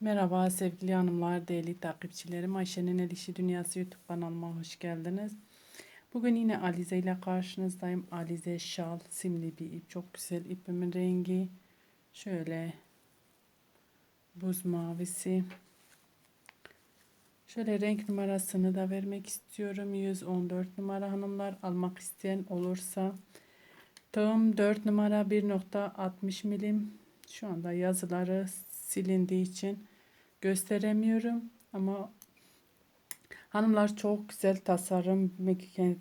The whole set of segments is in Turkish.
Merhaba sevgili hanımlar, değerli takipçilerim. Ayşe'nin El İşi Dünyası YouTube kanalıma hoş geldiniz. Bugün yine Alize ile karşınızdayım. Alize şal, simli bir ip. Çok güzel ipimin rengi. Şöyle buz mavisi. Şöyle renk numarasını da vermek istiyorum. 114 numara hanımlar. Almak isteyen olursa. Tığım 4 numara 1.60 milim. Şu anda yazıları silindiği için gösteremiyorum ama hanımlar çok güzel tasarım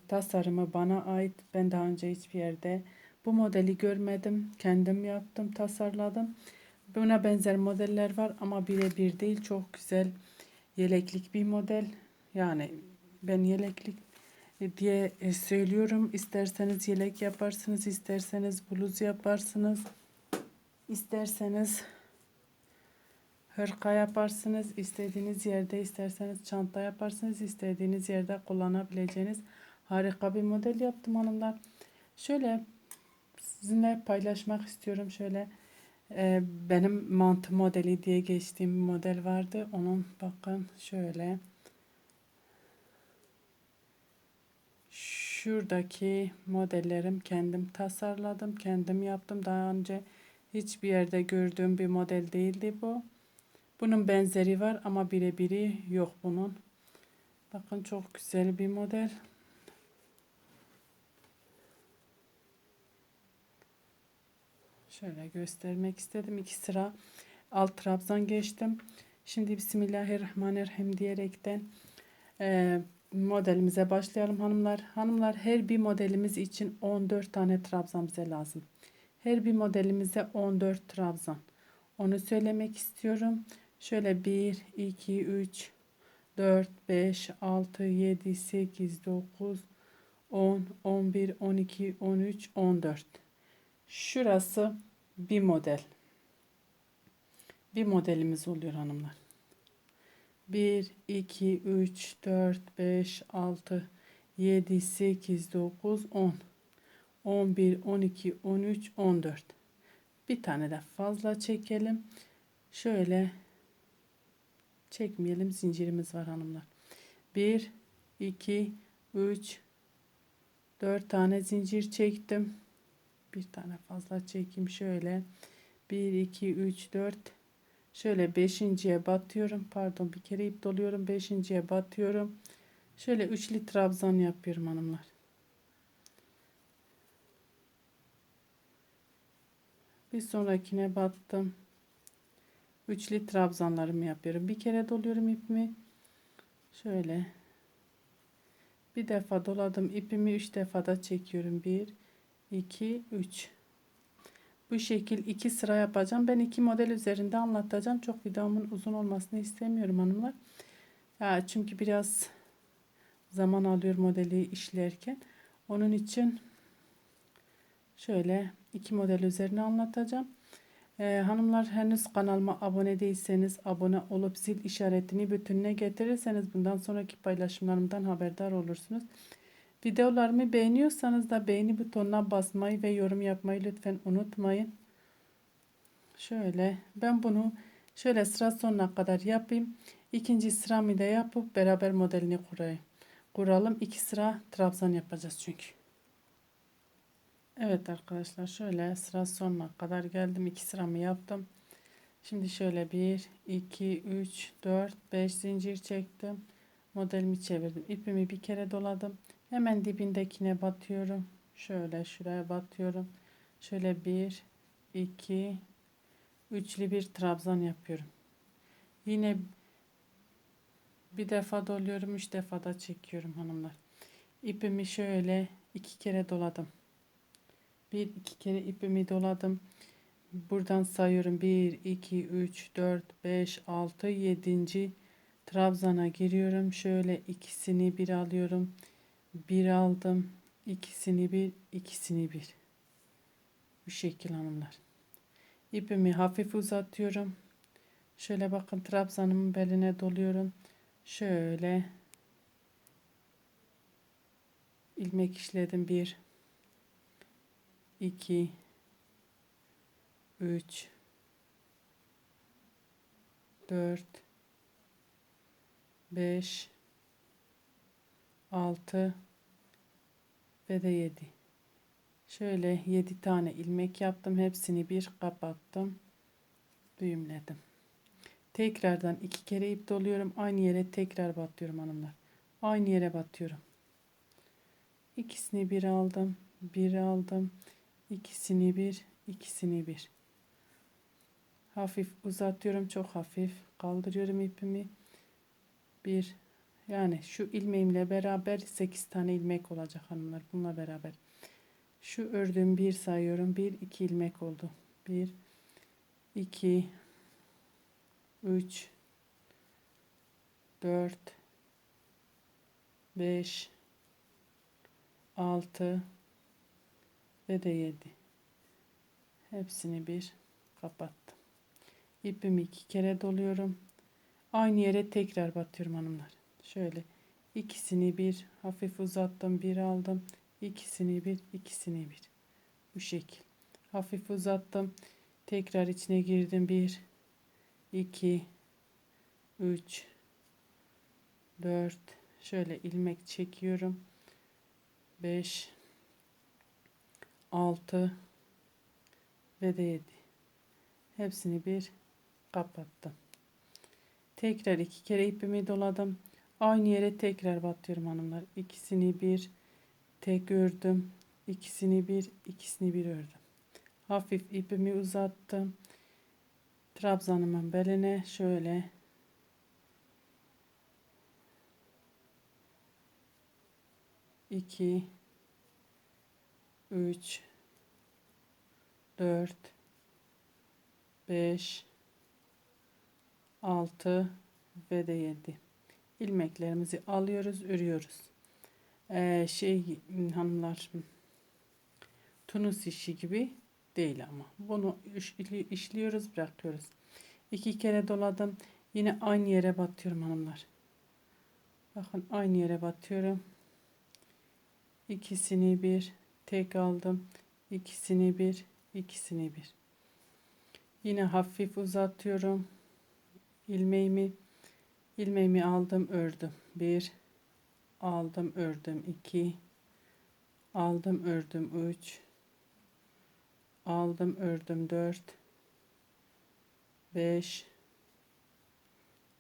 tasarımı bana ait. Ben daha önce hiçbir yerde bu modeli görmedim. Kendim yaptım, tasarladım. Buna benzer modeller var ama birebir değil. Çok güzel yeleklik bir model. Yani ben yeleklik diye söylüyorum. İsterseniz yelek yaparsınız, isterseniz bluz yaparsınız. İsterseniz hırka yaparsınız. istediğiniz yerde isterseniz çanta yaparsınız. istediğiniz yerde kullanabileceğiniz harika bir model yaptım hanımlar. Şöyle sizinle paylaşmak istiyorum. Şöyle e, benim mantı modeli diye geçtiğim bir model vardı. Onun bakın şöyle şuradaki modellerim kendim tasarladım. Kendim yaptım. Daha önce hiçbir yerde gördüğüm bir model değildi bu. Bunun benzeri var ama birebiri yok bunun. Bakın çok güzel bir model. Şöyle göstermek istedim. İki sıra alt trabzan geçtim. Şimdi Bismillahirrahmanirrahim diyerekten e, modelimize başlayalım hanımlar. Hanımlar her bir modelimiz için 14 tane trabzan bize lazım. Her bir modelimize 14 trabzan. Onu söylemek istiyorum. Şöyle 1, 2, 3, 4, 5, 6, 7, 8, 9, 10, 11, 12, 13, 14. Şurası bir model. Bir modelimiz oluyor hanımlar. 1, 2, 3, 4, 5, 6, 7, 8, 9, 10, 11, 12, 13, 14. Bir tane de fazla çekelim. Şöyle çekmeyelim. Zincirimiz var hanımlar. 1, 2, 3, 4 tane zincir çektim. Bir tane fazla çekeyim. Şöyle 1, 2, 3, 4. Şöyle beşinciye batıyorum. Pardon bir kere ip doluyorum. Beşinciye batıyorum. Şöyle üçlü trabzan yapıyorum hanımlar. Bir sonrakine battım üçlü trabzanlarımı yapıyorum. Bir kere doluyorum ipimi. Şöyle. Bir defa doladım ipimi üç defada çekiyorum. Bir, iki, üç. Bu şekil iki sıra yapacağım. Ben iki model üzerinde anlatacağım. Çok videomun uzun olmasını istemiyorum hanımlar. Ya çünkü biraz zaman alıyor modeli işlerken. Onun için şöyle iki model üzerine anlatacağım. Ee, hanımlar henüz kanalıma abone değilseniz abone olup zil işaretini bütününe getirirseniz bundan sonraki paylaşımlarımdan haberdar olursunuz. Videolarımı beğeniyorsanız da beğeni butonuna basmayı ve yorum yapmayı lütfen unutmayın. Şöyle ben bunu şöyle sıra sonuna kadar yapayım. İkinci sıramı da yapıp beraber modelini kurayım. Kuralım. iki sıra trabzan yapacağız çünkü. Evet arkadaşlar şöyle sıra sonuna kadar geldim. 2 sıramı yaptım. Şimdi şöyle 1, 2, 3, 4, 5 zincir çektim. Modelimi çevirdim. İpimi bir kere doladım. Hemen dibindekine batıyorum. Şöyle şuraya batıyorum. Şöyle 1, 2, üçlü bir trabzan yapıyorum. Yine bir defa doluyorum. Üç defa da çekiyorum hanımlar. İpimi şöyle iki kere doladım. Bir iki kere ipimi doladım. Buradan sayıyorum. 1, 2, 3, 4, 5, 6, 7. Trabzana giriyorum. Şöyle ikisini bir alıyorum. Bir aldım. ikisini bir, ikisini bir. Bu şekil hanımlar. İpimi hafif uzatıyorum. Şöyle bakın trabzanımın beline doluyorum. Şöyle ilmek işledim bir 2 3 4 5 6 ve de 7 şöyle 7 tane ilmek yaptım. Hepsini bir kapattım. Düğümledim. Tekrardan iki kere ip doluyorum. Aynı yere tekrar batıyorum hanımlar. Aynı yere batıyorum. İkisini bir aldım bir aldım ikisini bir ikisini bir. Hafif uzatıyorum çok hafif kaldırıyorum ipimi. Bir yani şu ilmeğimle beraber 8 tane ilmek olacak hanımlar bununla beraber. Şu ördüğüm bir sayıyorum bir iki ilmek oldu. Bir iki üç dört beş altı ve de yedi. Hepsini bir kapattım. İpimi iki kere doluyorum. Aynı yere tekrar batıyorum hanımlar. Şöyle ikisini bir hafif uzattım bir aldım. İkisini bir ikisini bir. Bu şekil. Hafif uzattım. Tekrar içine girdim. Bir iki üç dört. Şöyle ilmek çekiyorum. Beş altı ve de yedi. Hepsini bir kapattım. Tekrar iki kere ipimi doladım. Aynı yere tekrar batıyorum hanımlar. İkisini bir tek ördüm. İkisini bir ikisini bir ördüm. Hafif ipimi uzattım. Trabzanımın beline şöyle iki üç. Dört. Beş. Altı. Ve de yedi. İlmeklerimizi alıyoruz örüyoruz ee, şey hanımlar tunus işi gibi değil ama. Bunu işliyoruz bırakıyoruz. İki kere doladım. Yine aynı yere batıyorum hanımlar. Bakın aynı yere batıyorum. İkisini bir tek aldım. İkisini bir ikisini bir. Yine hafif uzatıyorum. İlmeğimi ilmeğimi aldım ördüm. Bir aldım ördüm. 2 aldım ördüm. 3 aldım ördüm. 4 5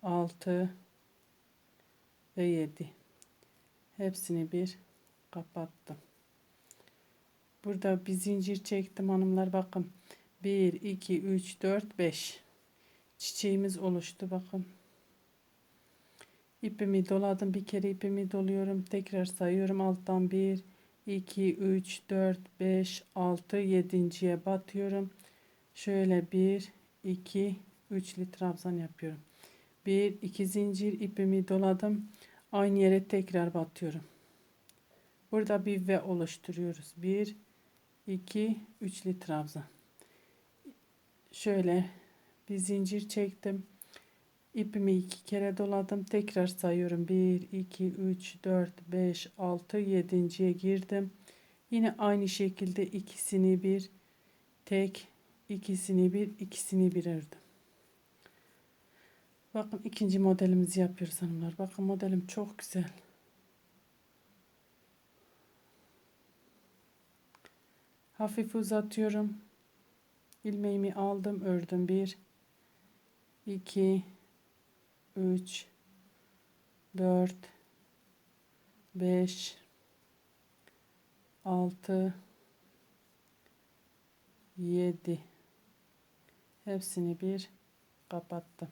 6 ve 7 hepsini bir kapattım burada bir zincir çektim hanımlar bakın. 1 2 3 4 5 çiçeğimiz oluştu bakın. İpimi doladım. Bir kere ipimi doluyorum. Tekrar sayıyorum. Alttan 1 2 3 4 5 6 7.ye batıyorum. Şöyle 1 2 3 trabzan yapıyorum. 1 2 zincir ipimi doladım. Aynı yere tekrar batıyorum. Burada bir v oluşturuyoruz. 1 2 3 trabzan şöyle bir zincir çektim İpimi iki kere doladım. Tekrar sayıyorum. 1, 2, 3, 4, 5, 6, 7.ye girdim. Yine aynı şekilde ikisini bir tek, ikisini bir, ikisini bir ördüm. Bakın ikinci modelimizi yapıyoruz hanımlar. Bakın modelim çok güzel. Hafif uzatıyorum. ilmeğimi aldım, ördüm. 1 2 3 4 5 6 7 hepsini bir kapattım.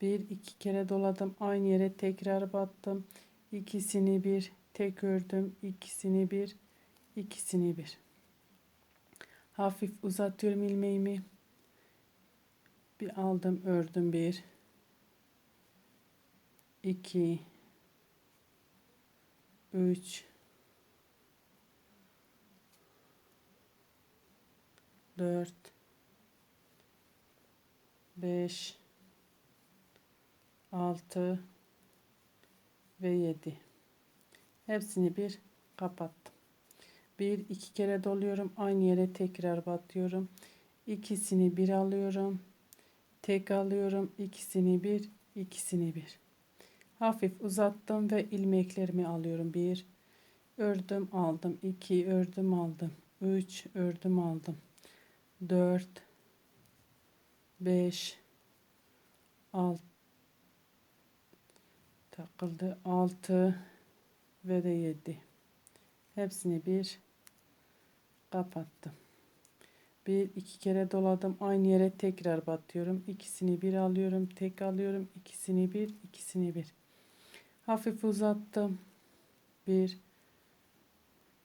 Bir iki kere doladım. Aynı yere tekrar battım. İkisini bir tek ördüm. ikisini bir ikisini bir. Hafif uzatıyorum ilmeğimi. Bir aldım ördüm. Bir 2 3 4 5 6 ve 7 hepsini bir kapattım bir iki kere doluyorum. Aynı yere tekrar batıyorum. İkisini bir alıyorum. Tek alıyorum. İkisini bir ikisini bir. Hafif uzattım ve ilmeklerimi alıyorum. Bir ördüm aldım. 2 ördüm aldım. 3 ördüm aldım. 4 5 6 takıldı. 6 ve de 7 hepsini bir kapattım. Bir iki kere doladım. Aynı yere tekrar batıyorum. İkisini bir alıyorum tek alıyorum. İkisini bir ikisini bir. Hafif uzattım. Bir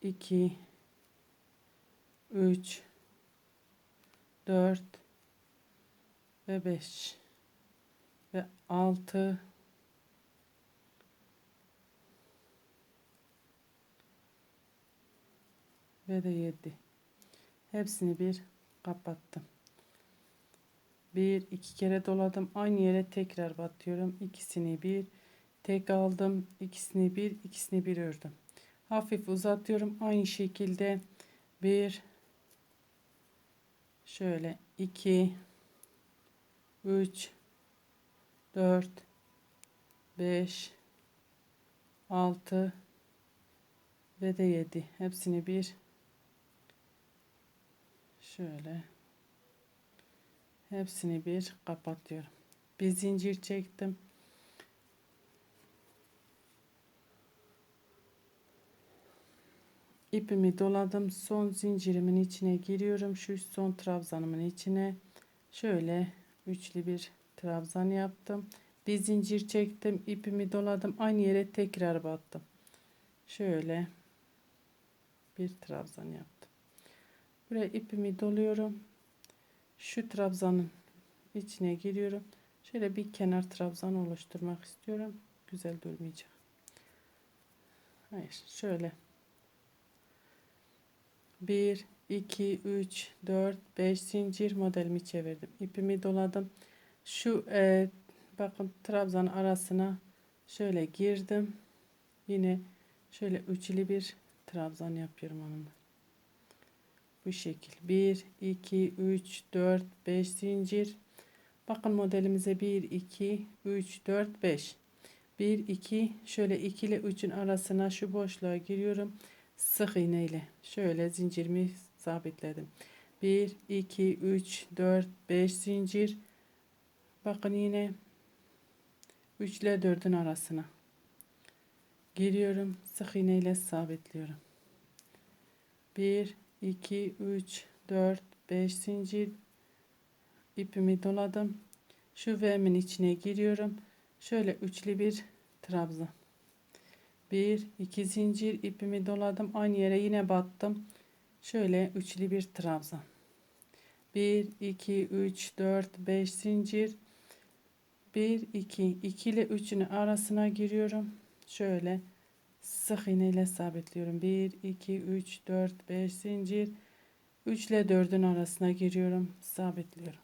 2 3 4 ve 5 ve 6 ve de 7 hepsini bir kapattım. Bir iki kere doladım. Aynı yere tekrar batıyorum. İkisini bir tek aldım. İkisini bir ikisini bir ördüm. Hafif uzatıyorum. Aynı şekilde bir şöyle 2 3 4 5 6 ve de 7 hepsini bir şöyle. Hepsini bir kapatıyorum. Bir zincir çektim. İpimi doladım. Son zincirimin içine giriyorum. Şu son trabzanımın içine. Şöyle üçlü bir trabzan yaptım. Bir zincir çektim. İpimi doladım. Aynı yere tekrar battım. Şöyle bir trabzan yaptım buraya ipimi doluyorum. Şu trabzanın içine giriyorum. Şöyle bir kenar trabzan oluşturmak istiyorum. Güzel durmayacak. Hayır şöyle. 1 2 3 4 5 zincir modelimi çevirdim. İpimi doladım. Şu e, bakın trabzan arasına şöyle girdim. Yine şöyle üçlü bir trabzan yapıyorum onunla bu şekil. 1 2 3 4 5 zincir. Bakın modelimize 1 2 3 4 5 1 2 şöyle 2 ile 3'ün arasına şu boşluğa giriyorum. Sık iğne ile. Şöyle zincirimi sabitledim. 1 2 3 4 5 zincir. Bakın yine 3 ile 4'ün arasına giriyorum. Sık iğne ile sabitliyorum. 1 2 3 4 5 zincir. İpimi doladım. Şu V'min içine giriyorum. Şöyle üçlü bir trabzan. 1 2 zincir. İpimi doladım. Aynı yere yine battım. Şöyle üçlü bir trabzan. 1 2 3 4 5 zincir. 1 2 2 ile 3'ün arasına giriyorum. Şöyle sık iğne ile sabitliyorum. 1 2 3 4 5 zincir. 3 ile 4'ün arasına giriyorum. Sabitliyorum.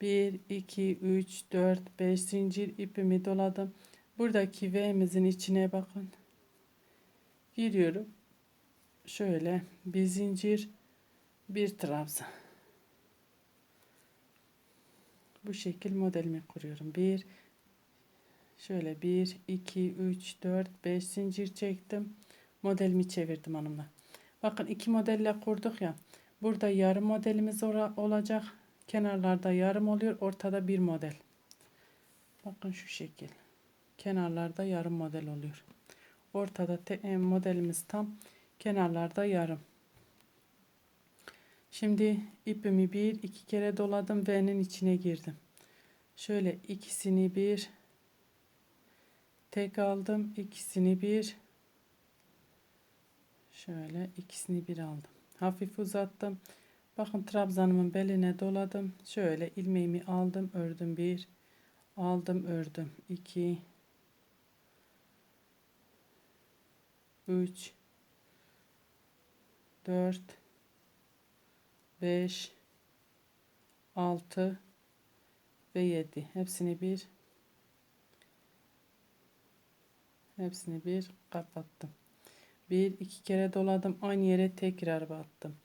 1 2 3 4 5 zincir ipimi doladım. Buradaki V'mizin içine bakın. Giriyorum. Şöyle bir zincir bir trabzan. Bu şekil modelimi kuruyorum. Bir şöyle 1 2 3 4 5 zincir çektim. Modelimi çevirdim hanımlar bakın iki modelle kurduk ya. Burada yarım modelimiz olacak. Kenarlarda yarım oluyor. Ortada bir model. Bakın şu şekil. Kenarlarda yarım model oluyor. Ortada te, e, modelimiz tam. Kenarlarda yarım. Şimdi ipimi bir iki kere doladım. V'nin içine girdim. Şöyle ikisini bir tek aldım. İkisini bir. Şöyle ikisini bir aldım. Hafif uzattım. Bakın trabzanımın beline doladım. Şöyle ilmeğimi aldım ördüm bir. Aldım ördüm. 2 3 4 5 6 ve 7 hepsini bir hepsini bir kapattım. Bir iki kere doladım. Aynı yere tekrar battım.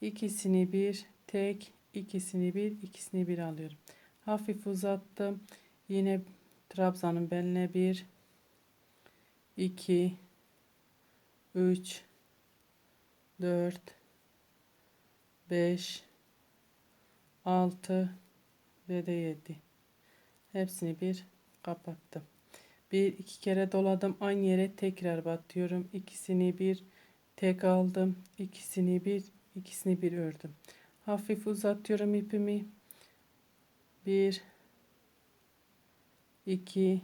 İkisini bir tek ikisini bir ikisini bir alıyorum. Hafif uzattım. Yine trabzanın beline 1 2 3 4 5 6 ve de 7 hepsini bir kapattım bir iki kere doladım aynı yere tekrar batıyorum. İkisini bir tek aldım. İkisini bir ikisini bir ördüm. Hafif uzatıyorum ipimi. 1 2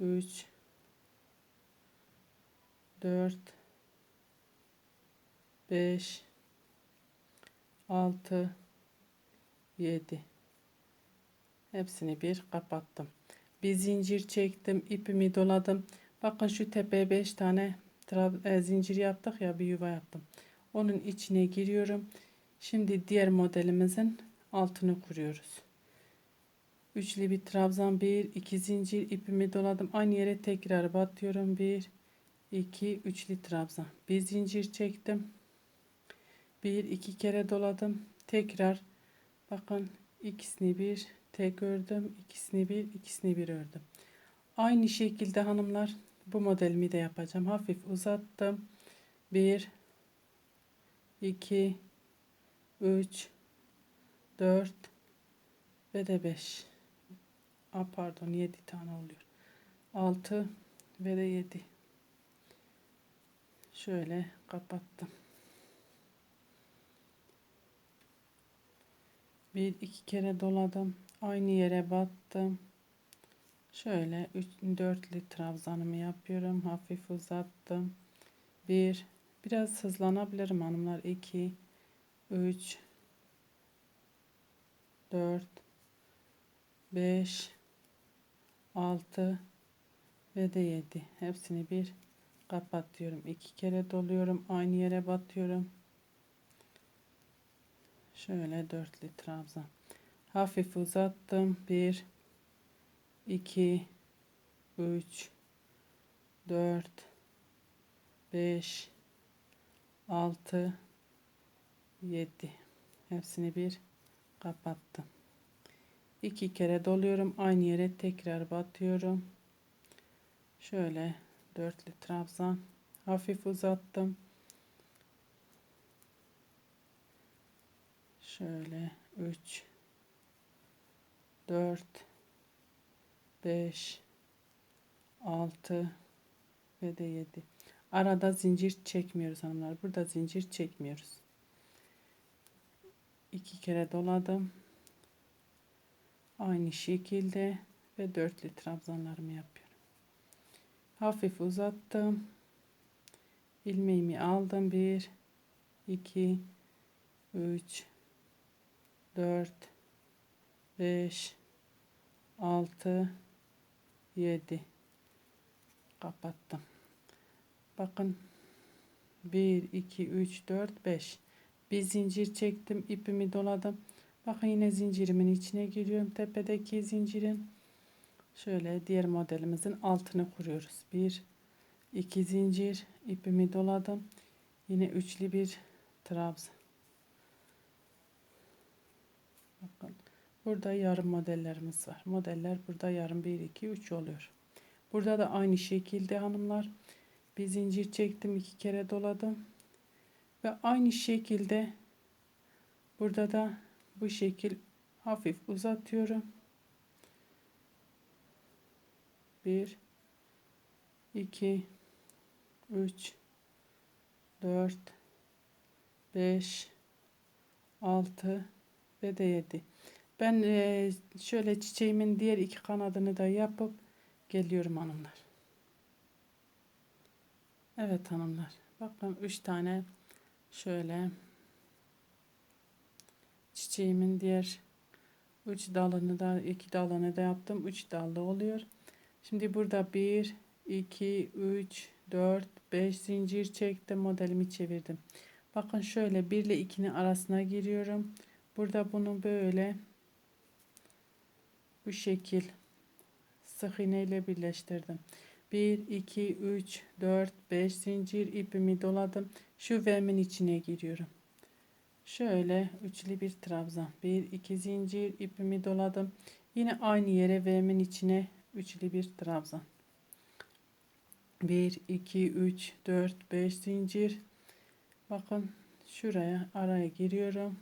3 4 5 6 7 hepsini bir kapattım. Bir zincir çektim ipimi doladım. Bakın şu tepeye 5 tane e, zincir yaptık ya bir yuva yaptım. Onun içine giriyorum. Şimdi diğer modelimizin altını kuruyoruz. Üçlü bir trabzan bir iki zincir ipimi doladım. Aynı yere tekrar batıyorum. Bir 2 üçlü trabzan. Bir zincir çektim. Bir iki kere doladım. Tekrar bakın ikisini bir tek ördüm ikisini bir ikisini bir ördüm. Aynı şekilde hanımlar bu modelimi de yapacağım. Hafif uzattım. 1 2 3 4 ve de 5 A pardon 7 tane oluyor. 6 ve de 7 şöyle kapattım. Bir iki kere doladım aynı yere battım. Şöyle 3 dörtlü trabzanımı yapıyorum. Hafif uzattım. Bir biraz hızlanabilirim hanımlar. 2 3 4 5 6 ve de 7 hepsini bir kapatıyorum. İki kere doluyorum. Aynı yere batıyorum. Şöyle dörtlü trabzan hafif uzattım. 1 2 3 4 5 6 7 hepsini bir kapattım. İki kere doluyorum. Aynı yere tekrar batıyorum. Şöyle dörtlü trabzan. Hafif uzattım. Şöyle 3 4 5 6 ve de 7 arada zincir çekmiyoruz hanımlar. Burada zincir çekmiyoruz. İki kere doladım. Aynı şekilde ve dörtlü trabzanlarımı yapıyorum. Hafif uzattım. İlmeğimi aldım. 1 2 3 4 5 6 7 kapattım. Bakın. 1 2 3 4 5 bir zincir çektim ipimi doladım. Bakın yine zincirimin içine giriyorum. Tepedeki zincirin. Şöyle diğer modelimizin altını kuruyoruz. 1 2 zincir ipimi doladım. Yine üçlü bir trabzan bakın burada yarım modellerimiz var. Modeller burada yarım 1 2 3 oluyor. Burada da aynı şekilde hanımlar. Bir zincir çektim iki kere doladım. Ve aynı şekilde burada da bu şekil hafif uzatıyorum. 1 2 3 4 5 6 ve de 7 ben e, şöyle çiçeğimin diğer iki kanadını da yapıp geliyorum hanımlar Evet hanımlar bakın 3 tane şöyle çiçeğimin diğer üç dalını da iki dalını da yaptım. Üç dallı oluyor. Şimdi burada 1 2 3 4 5 zincir çektim. Modelimi çevirdim. Bakın şöyle 1 ile 2'nin arasına giriyorum. Burada bunu böyle bu şekil sık iğne ile birleştirdim. 1 2 3 4 5 zincir ipimi doladım. Şu V'min içine giriyorum Şöyle üçlü bir trabzan. Bir iki zincir ipimi doladım. Yine aynı yere V'min içine üçlü bir trabzan. 1 2 3 4 5 zincir. Bakın şuraya araya giriyorum.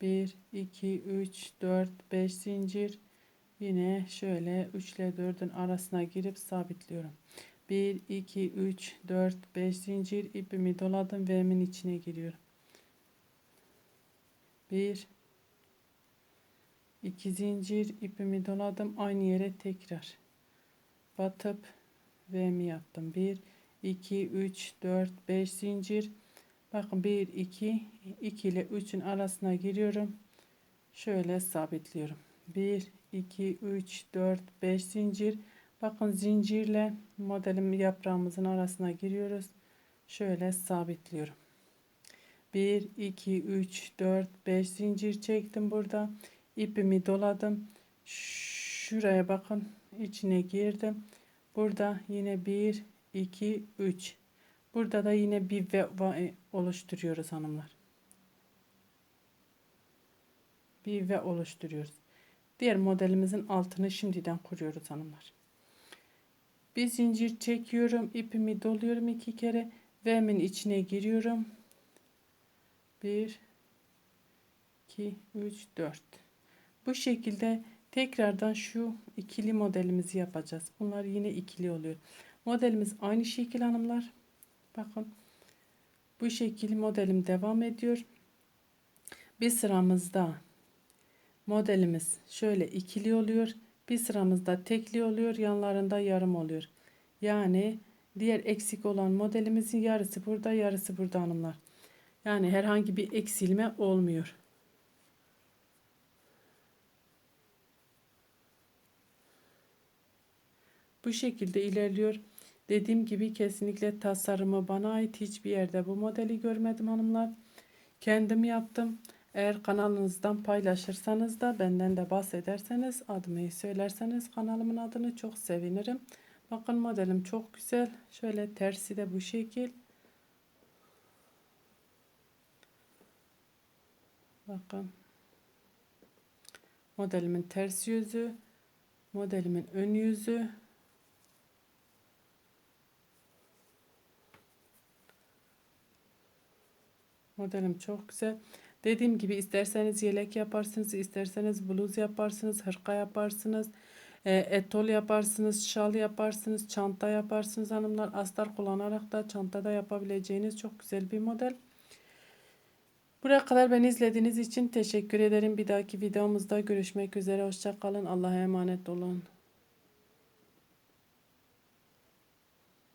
1 2 3 4 5 zincir. Yine şöyle 3 ile 4'ün arasına girip sabitliyorum. 1 2 3 4 5 zincir ipimi doladım ve emin içine giriyorum. 1 2 zincir ipimi doladım aynı yere tekrar batıp ve mi yaptım. 1 2 3 4 5 zincir bakın 1 2 2 ile 3'ün arasına giriyorum. Şöyle sabitliyorum. 1 2 3 4 5 zincir bakın zincirle modelim yaprağımızın arasına giriyoruz. Şöyle sabitliyorum. 1 2 3 4 5 zincir çektim burada. ipimi doladım. Şuraya bakın içine girdim. Burada yine 1 2 3 Burada da yine bir ve oluşturuyoruz hanımlar. Bir ve oluşturuyoruz. Diğer modelimizin altını şimdiden kuruyoruz hanımlar. Bir zincir çekiyorum. ipimi doluyorum iki kere. V'min içine giriyorum. 1 2 3 4 Bu şekilde tekrardan şu ikili modelimizi yapacağız. Bunlar yine ikili oluyor. Modelimiz aynı şekil hanımlar. Bakın. Bu şekil modelim devam ediyor. Bir sıramızda modelimiz şöyle ikili oluyor. Bir sıramızda tekli oluyor. Yanlarında yarım oluyor. Yani diğer eksik olan modelimizin yarısı burada yarısı burada hanımlar. Yani herhangi bir eksilme olmuyor. Bu şekilde ilerliyor. Dediğim gibi kesinlikle tasarımı bana ait hiçbir yerde bu modeli görmedim hanımlar. Kendim yaptım. Eğer kanalınızdan paylaşırsanız da benden de bahsederseniz adımı söylerseniz kanalımın adını çok sevinirim. Bakın modelim çok güzel. Şöyle tersi de bu şekil. Bakın. Modelimin ters yüzü. Modelimin ön yüzü. Modelim çok güzel. Dediğim gibi isterseniz yelek yaparsınız, isterseniz bluz yaparsınız, hırka yaparsınız, e, etol yaparsınız, şal yaparsınız, çanta yaparsınız hanımlar. Astar kullanarak da çantada yapabileceğiniz çok güzel bir model. Buraya kadar beni izlediğiniz için teşekkür ederim. Bir dahaki videomuzda görüşmek üzere. Hoşçakalın. Allah'a emanet olun.